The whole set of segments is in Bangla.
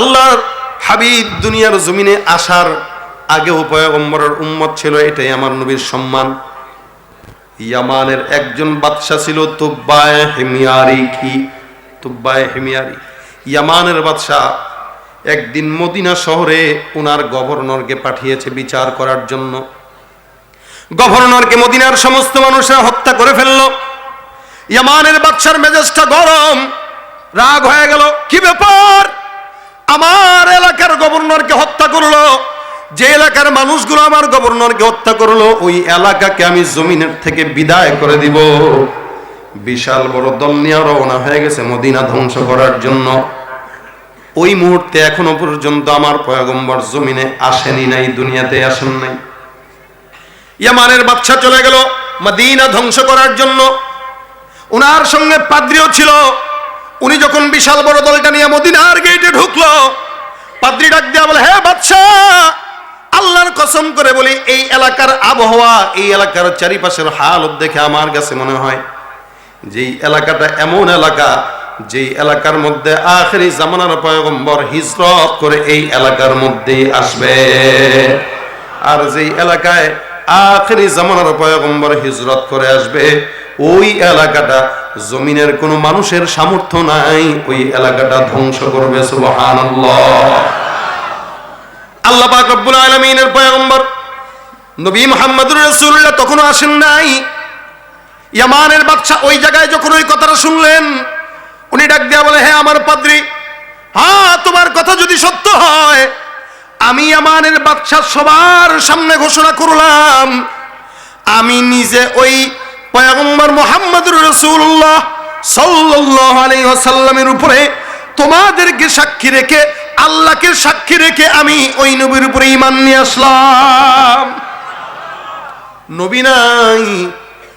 আল্লাহর হাবিব দুনিয়ার জমিনে আসার আগেও পয়গম্বরের উম্মত ছিল, এটাই আমার নবীর সম্মান। ইয়ামানের একজন বাদশা ছিল তুব্বায় হেমিয়ারি কি? তুব্বায় হেমিয়ারি। ইয়ামানের বাদশা একদিন মদিনা শহরে ওনার গভর্নরকে পাঠিয়েছে বিচার করার জন্য। গভর্নরকে মদিনার সমস্ত মানুষরা হত্যা করে ফেলল। ইয়ামানের বাদশার মেজাজটা গরম, রাগ হয়ে গেল, কি ব্যাপার? আমার এলাকার গভর্নরকে হত্যা করল, যে এলাকার মানুষগুলো আমার গভর্নরকে হত্যা করল, ওই এলাকাকে আমি জমিনের থেকে বিদায় করে দিব। বিশাল বড় দল নিয়ে রওনা হয়ে গেছে মদিনা ধ্বংস করার জন্য। ওই মুহূর্তে এখনও পর্যন্ত আমার পয়গম্বর জমিনে আসেনি নাই, দুনিয়াতে আসেন নাই। ইয়ামানের বাচ্চা চলে গেল মদিনা ধ্বংস করার জন্য। ওনার সঙ্গে পাদ্রিও ছিল। উনি যখন বিশাল বড় দলটা নিয়ে মদিনার গেটে ঢুকলো, পাদ্রি ডাক দিয়া বলে হ্যাঁ বাদশা আল্লাহর কসম করে বলি, এই এলাকার আবহাওয়া, এই এলাকার চারিপাশের হালত দেখে আমার কাছে মনে হয়, যেই এলাকাটা এমন এলাকা, যেই এলাকার মধ্যে আখেরি জামানার পয়গম্বর হিজরত করে এই এলাকার মধ্যেই আসবে। আর যেই এলাকায় আখেরি জামানার পয়গম্বর হিজরত করে আসবে ওই এলাকাটা জমিনের কোনো মানুষের সামর্থ্য নাই, ওই এলাকাটা ধ্বংস করবে, সুবহানাল্লাহ। আল্লাহ পাক রব্বুল আলামিনের পয়গম্বর, নবী মুহাম্মদুর রাসূলুল্লাহ তখনও আসেন নাই। ইয়ামানের বাদশা ওই জায়গায় যখন ওই কথাটা শুনলেন, উনি ডাক দিয়া বলে হ্যাঁ আমার পাদ্রী হ্যাঁ তোমার কথা যদি সত্য হয়, আমি আমানের বাদশা সবার সামনে ঘোষণা করলাম, আমি নিজে ওই পয়গম্বর মোহাম্মদুর রসুল্লাহ সাল্লাল্লাহু আলাইহি ওয়াসাল্লামের উপরে তোমাদেরকে সাক্ষী রেখে, আল্লাহকে সাক্ষী রেখে আমি ওই নবীর উপরে ইমান নিয়ে আসলাম। নবী নাই,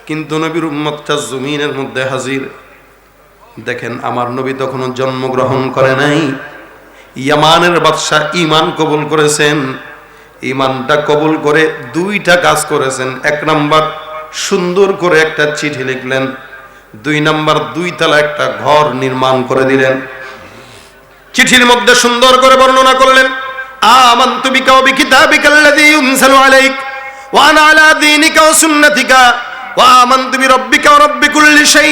কিন্তু নবীর উম্মতটা জমিনের মধ্যে হাজির। দেখেন, আমার নবী তখনও জন্মগ্রহণ করে নাই। ইয়ামানের বাদশাহ ইমান কবুল করেছেন। ইমানটা কবুল করে দুইটা কাজ করেছেন। এক নাম্বার সুন্দর করে একটা চিঠি লিখলেন। দুই নাম্বার দুই তালা একটা ঘর নির্মাণ করে দিলেন। চিঠির মধ্যে সুন্দর করে বর্ণনা করলেন দীনিকা ওয়া সুন্নাতিকা ওয়া আমান্তু বিরাব্বিকা ওয়া রাব্বি কুল্লি শাই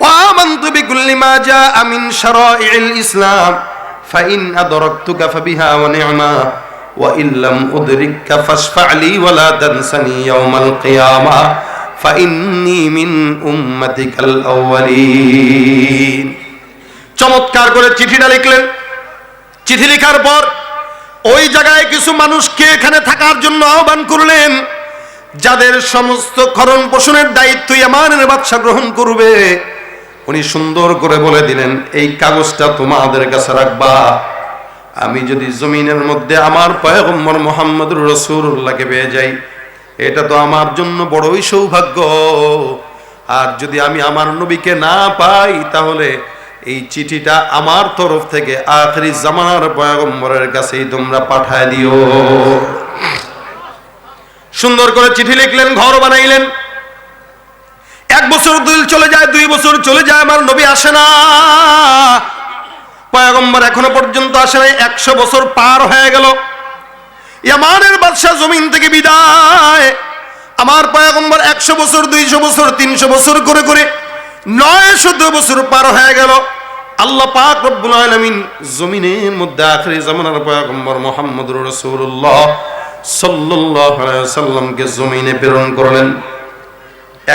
ওয়া আমান্তু বিকুল্লি মা জাআ মিন শারাইল ইসলাম। ফাইন আদরাকতুকা ফাবিহা ওয়া চমৎকার করে চিঠিটা লিখলেন। চিঠি লেখার পর ওই জায়গায় কিছু মানুষকে এখানে থাকার জন্য আহ্বান করলেন, যাদের সমস্ত খরণ পোষণের দায়িত্ব আমানের বাদশা গ্রহণ করবে। উনি সুন্দর করে বলে দিলেন, এই কাগজটা তোমাদের কাছে রাখবা। আমি যদি জমিনের মধ্যে আমার পয়গম্বর মোহাম্মদুর রসুল্লাহকে পেয়ে যাই এটা তো আমার জন্য বড়ই সৌভাগ্য। আর যদি আমি আমার নবীকে না পাই, তাহলে এই চিঠিটা আমার তরফ থেকে আখরি জামানার পয়গম্বরের কাছেই তোমরা পাঠায় দিও। সুন্দর করে চিঠি লিখলেন, ঘর বানাইলেন। এক বছর দুই চলে যায়, দুই বছর চলে যায়, আমার নবী আসে না। পয়গম্বর এখনও পর্যন্ত আসে নাই, একশো বছর পার হয়ে গেল। ইয়ামানের বাদশাহ জমিন থেকে বিদায়। আমার পয়গম্বর একশো বছর, দুইশো বছর, তিনশো বছর করে করে নয়শো দু বছর পার হয়ে গেল। আল্লাহ পাক রব্বুল আলামিন জমিনের মধ্যে আখরি জামানার পয়গম্বর মুহাম্মদুর রাসূলুল্লাহ সাল্লাল্লাহু আলাইহি সাল্লামকে জমিনে প্রেরণ করলেন।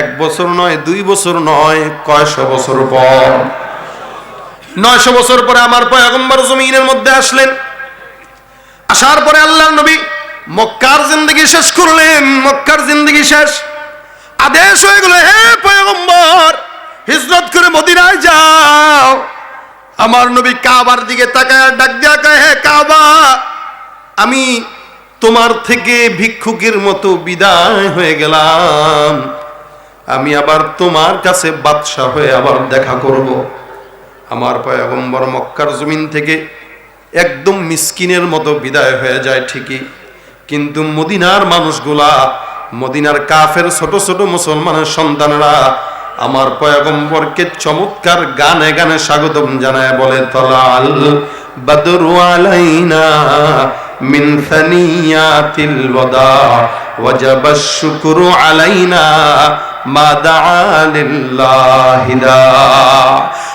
এক বছর নয়, দুই বছর নয়, কয়শো বছর পর। নয়শো বছর পরে আমার পয়গম্বর জমিনের মধ্যে আসলেন। আসার পরে আল্লাহ নবী মক্কার জিন্দগি শেষ করলেন, মক্কার জিন্দগি শেষ। আদেশ হয়ে গেল, হে পয়গম্বর, হিজরত করে মদিনায় যাও। আমার নবী কাবার দিকে তাকায়, ডাক দিয়া কয়, হে কাবা, আমি তোমার থেকে ভিক্ষুকের মতো বিদায় হয়ে গেলাম। আমি আবার তোমার কাছে বাদশাহ হয়ে আবার দেখা করব। আমার পয়গম্বর মক্কার জমিন থেকে একদম মিসকিনের মতো বিদায় হয়ে যায় ঠিকই। কিন্তু মদিনার মানুষগুলা, মদিনার কাফের ছোট ছোট মুসলমানের সন্তানরা আমার পয়গম্বরকে চমৎকার গানে গানে স্বাগত জানায় বলে, তলাল বদরু আলাইনা মিন সানিয়াতিল ওয়াদা, ওয়াজাব শুকুরু আলাইনা মা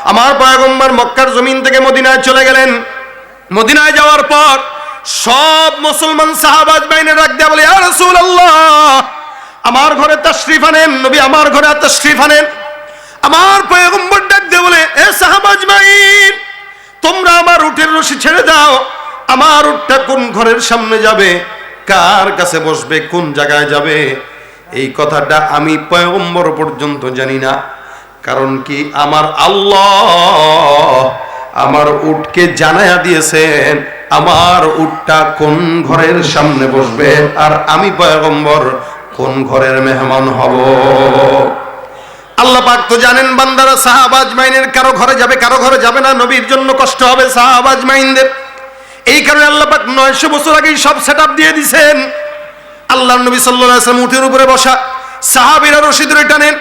আমার পয়গম্বর মক্কার জমিন থেকে মদিনায় চলে গেলেন। মদিনায় যাওয়ার পর সব মুসলমান সাহাবাজ বাইনে ডাক দেয়া বলে আমার ঘরে তাশরিফ আনেন, নবী আমার ঘরে তাশরিফ আনেন। আমার পয়গম্বর ডাক দিয়ে বলে, এ সাহাবাজ মাইন তোমরা আমার উটের রশি ছেড়ে দাও, আমার উটটা কোন ঘরের সামনে যাবে, কার কাছে বসবে, কোন জায়গায় যাবে? এই কথাটা আমি পয়গম্বর পর্যন্ত জানি না, কারণ কি আমার আল্লাহ আমার উটকে জানায়া দিয়েছেন, আমার উটটা কোন ঘরের সামনে বসবে? আর আমি পয়গম্বর, কোন ঘরের মেহমান হব? আল্লাহ পাক তো জানেন বান্দারা সাহাবাজ মাইনের কারও ঘরে যাবে, কারও ঘরে যাবে না। নবীর জন্য কষ্ট হবে সাহাবাজ মাইনদের এই কারণে আল্লাহ পাক নয়শো বছর আগেই সব সেট দিয়ে দিছেন। আল্লাহ নবী সাল্লাহ আসলাম উঠের উপরে বসা, সাহাবিরা রশি ধরে টানেন,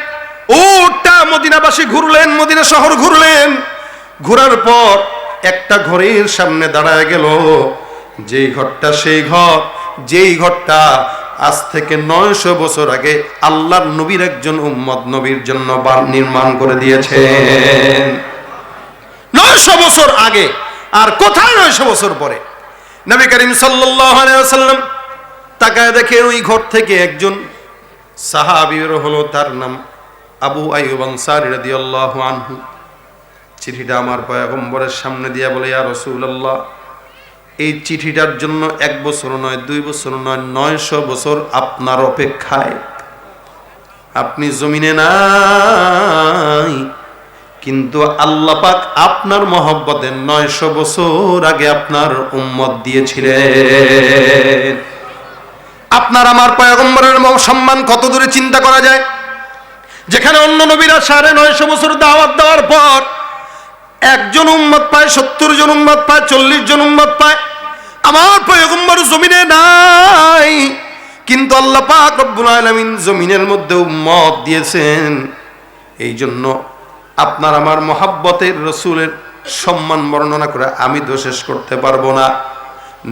উটটা মদিনাবাসী ঘুরলেন, মদিনা শহর ঘুরলেন। ঘোরার পর একটা ঘরের সামনে দাঁড়ায় গেল। যেই ঘরটা সেই ঘর, যেই ঘরটা আজ থেকে নয়শো বছর আগে আল্লাহর নবীর একজন উম্মদ নবীর জন্য বা- নির্মাণ করে দিয়েছেন। নয়শো বছর আগে, আর কোথায় নয়শো বছর পরে? নবী করিম সাল্লাম তাকায় দেখে ওই ঘর থেকে একজন সাহাবির হলো, তার নাম আবু আইয়ুব আনসারী রাদিয়াল্লাহু আনহু। চিঠিটা আমার পয়গম্বরের সামনে দিয়া বলে, ইয়া রাসূলুল্লাহ, এই চিঠিটার জন্য এক বছর নয়, দুই বছর নয়, নয়শো বছর আপনার অপেক্ষায়। আপনি জমিনে নাই, কিন্তু আল্লাহ পাক আপনার মহব্বতে নয়শো বছর আগে আপনার উম্মত দিয়েছিলেন। আপনার আমার পয়গম্বরের সম্মান কত দূরে চিন্তা করা যায়? যেখানে অন্য নবীরা সাড়ে নয়শো বছর দাওয়াত দেওয়ার পর একজন উম্মত পায়, সত্তর জন উম্মত পায়, চল্লিশ জন উম্মত পায়। আমার পয়গম্বর জমিনে নাই, কিন্তু আল্লাহ পাক রব্বুল আলামিন জমিনের মধ্যে উম্মত দিয়েছেন। এই জন্য আপনার আমার মহাব্বতের রসুলের সম্মান বর্ণনা করে আমি তো শেষ করতে পারব না।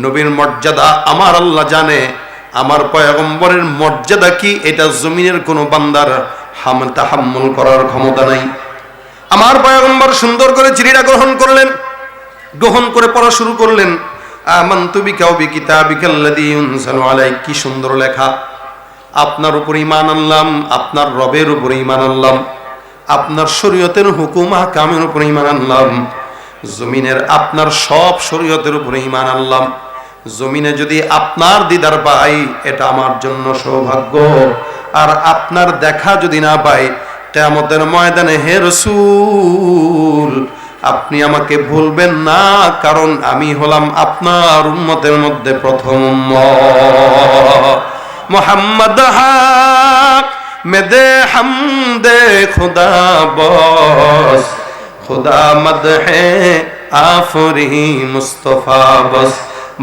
নবীর মর্যাদা আমার আল্লাহ জানে, আমার পয়গম্বরের মর্যাদা কি, এটা জমিনের কোনো বান্দার হাম, তাহাম্মুল করার ক্ষমতা নাই। আমার পয়গম্বর সুন্দর করে চিঠিটা গ্রহণ করলেন, গ্রহণ করে পড়া শুরু করলেন। কি সুন্দর লেখা। আপনার উপর ঈমান আনলাম, আপনার রবের উপর ঈমান আনলাম, আপনার শরীয়তের হুকুম কামের উপর ঈমান আনলাম, জমিনের আপনার সব শরীয়তের উপর ঈমান আনলাম। জমিনে যদি আপনার দিদার পাই, এটা আমার জন্য সৌভাগ্য। আর আপনার দেখা যদি না পাই কেয়ামতের ময়দানে, হে রসুল, আপনি আমাকে ভুলবেন না, কারণ আমি হলাম আপনার উম্মতের মধ্যে প্রথম। মোহাম্মদ হাক, মেদে হামদে খুদা বস, খুদা মদ হে আফরি মুস্তফা বস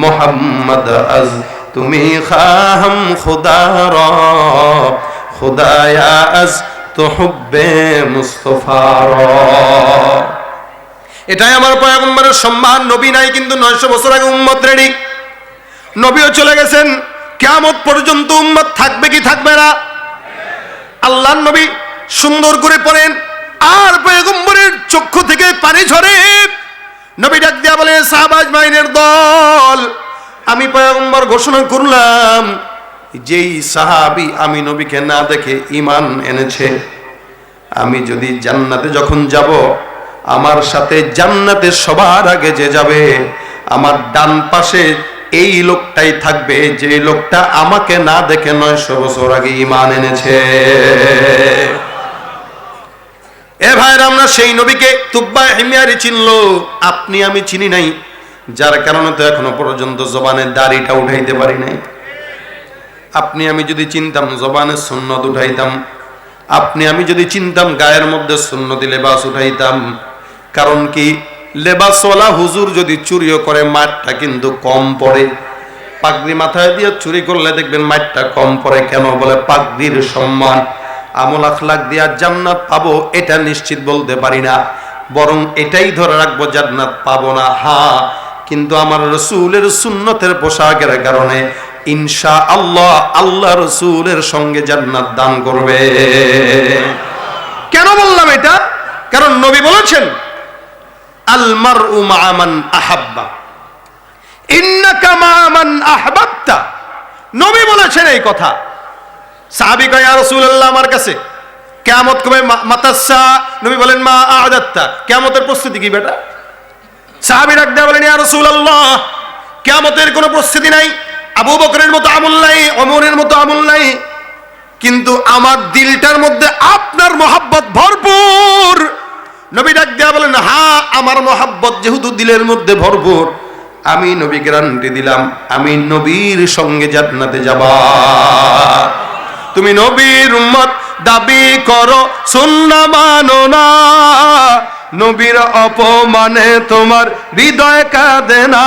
মোহাম্মদ আজ তুমি খাহম, খুদা র, খুদায়া আজ তো এটাই আমার পয়গম্বরের সম্মান। নবী নাই কিন্তু নয়শো বছর আগে উম্মত রেডি নবীও চলে গেছেন। কেমন পর্যন্ত উম্মত থাকবে কি থাকবে না? আল্লাহ নবী সুন্দর করে পড়েন। আর পয়গম্বরের চক্ষু থেকে পানি ঝরে। নবী ডাক দিয়া বলে, সাহাবাজ মাইনের দল, আমি পয়গম্বর ঘোষণা করলাম যেই সাহাবি আমি নবীকে না দেখে ইমান এনেছে, আমি যদি জান্নাতে যখন যাব, আমার সাথে জান্নাতে সবার আগে যে যাবে, আমার ডান পাশে এই লোকটাই থাকবে, যে লোকটা আমাকে না দেখে নয়শো বছর আগে ইমান এনেছে। এ ভাইরা, আমরা সেই নবীকে তুব্বা হিমিয়ারি চিনল, আপনি আমি চিনি নাই, যার কারণে তো এখনও পর্যন্ত জবানের দাড়িটা উঠাইতে পারি নাই। আপনি আমি যদি চিনতাম জবানের সুন্নত উঠাইতাম, আপনি আমি যদি চিনতাম গায়ের মধ্যে সুন্নতি লেবাস উঠাইতাম, কারণ কি লেবাসওয়ালা হুজুর যদি চুরিও করে, মাঠটা কিন্তু কম পড়ে। পাগড়ি মাথায় দিয়ে চুরি করলে দেখবেন মাঠটা কম পড়ে কেন বলে পাগড়ির সম্মান। আমল আখলাক দিয়া জান্নাত পাবো এটা নিশ্চিত বলতে পারি না। বরং এটাই ধরে রাখব, জান্নাত পাবো না। হা, কিন্তু আমার রসুলের সুন্নতের পোশাকের কারণে ইনশা আল্লাহ আল্লাহ রসুলের সঙ্গে জান্নাত দান করবে। কেন বললাম এটা? কারণ নবী বলেছেন আলমার উমান আহাব্বা। নবী বলেছেন এই কথা। কয় আমার কাছে কবে মা- মাতাসসা? নবী বলেন, মা কিয়ামতের প্রস্তুতি কি বেটা? সাহাবি ডাক বলেন কিয়ামতের কোনো প্রস্তুতি নাই। আবু বকরের মতো আমল নাই অমরের মতো আমল নাই, কিন্তু আমার দিলটার মধ্যে আপনার মহাব্বত ভরপুর। নবী ডাক দেয়া বলেন হ্যাঁ আমার মহাব্বত যেহেতু দিলের মধ্যে ভরপুর, আমি নবী গ্যারান্টি দিলাম, আমি নবীর সঙ্গে জান্নাতে যাবা। তুমি নবীর উম্মত, দাবি করো, সুন্না মানো না। নবীর অপমানে তোমার হৃদয় কাঁদে না।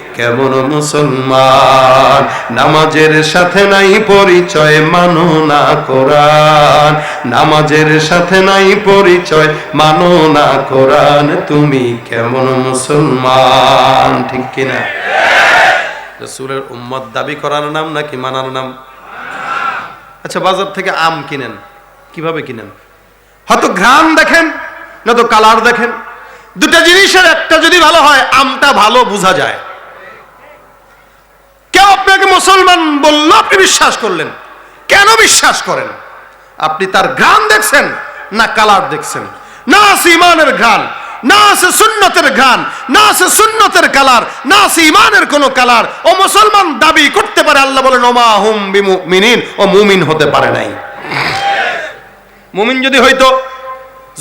কেমন মুসলমান? নামাজের সাথে নাই পরিচয় মানো না কোরআন। নামাজের সাথে নাই পরিচয় মানো না কোরআন। তুমি কেমন মুসলমান? ঠিক কিনা? রসুলের উম্মত দাবি করার নাম নাকি মানার নাম? আচ্ছা বাজার থেকে আম কিনেন, কীভাবে কিনেন? হয়তো ঘ্রাণ দেখেন না তো কালার দেখেন। দুটা জিনিসের একটা যদি ভালো হয়, আমটা ভালো বোঝা যায়। আপনাকে মুসলমান বলল, আপনি বিশ্বাস করলেন। কেন বিশ্বাস করেন? আপনি তার ঘ্রাণ দেখছেন, না কালার দেখছেন। না আছে ইমানের ঘ্রাণ, না আছে সুন্নতের ঘ্রাণ, না আছে সুন্নতের কালার, না আছে ইমানের কোনো কালার। ও মুসলমান দাবি করতে পারে, আল্লাহ বলেন, ওমা হুম বিমুমিনিন ও মুমিন হতে পারে নাই। মুমিন যদি হইতো,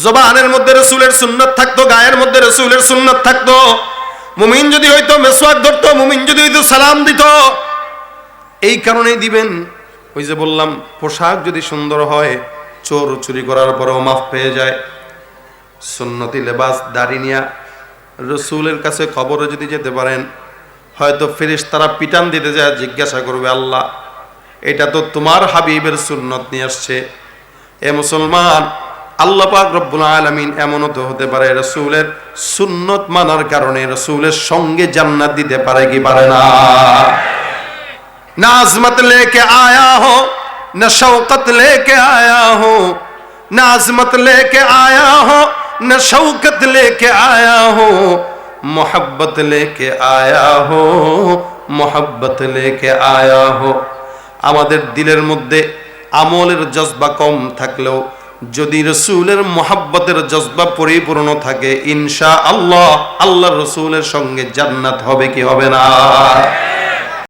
জবানের মধ্যে রসুলের সুন্নত থাকতো, গায়ের মধ্যে রসুলের সুন্নত থাকতো মুমিন যদি হইতো, মেসওয়াক ধরতো, মুমিন যদি হইতো, সালাম দিত। এই কারণেই দিবেন, ওই যে বললাম, পোশাক যদি সুন্দর হয়, চোর চুরি করার পরেও মাফ পেয়ে যায়। সুন্নতি লেবাস দাড়ি নিয়া রসুলের কাছে খবরে যদি যেতে পারেন, হয়তো ফেরিস তারা পিটান দিতে যায়, জিজ্ঞাসা করবে, আল্লাহ, এটা তো তোমার হাবিবের সুন্নত নিয়ে আসছে। এ মুসলমান আল্লাহ পাক রব্বুল আলামিন এমনও তো হতে পারে রসুলের সুন্নত মানার কারণে রসুলের সঙ্গে জান্নাত দিতে পারে কি পারে না ना अजमत लेके आया हो न शौकत लेके आया हो न अजमत लेके आया हो न शौकत लेके आया हो मोहब्बत लेके आया हो मोहब्बत लेके आया हो আমাদের দিলের মধ্যে আমলের জজবা কম থাকলেও যদি রসুলের মোহাব্বতের জজবা পরিপূর্ণ থাকে, ইনশা আল্লাহ আল্লাহ রসুলের সঙ্গে জান্নাত হবে কি হবে না?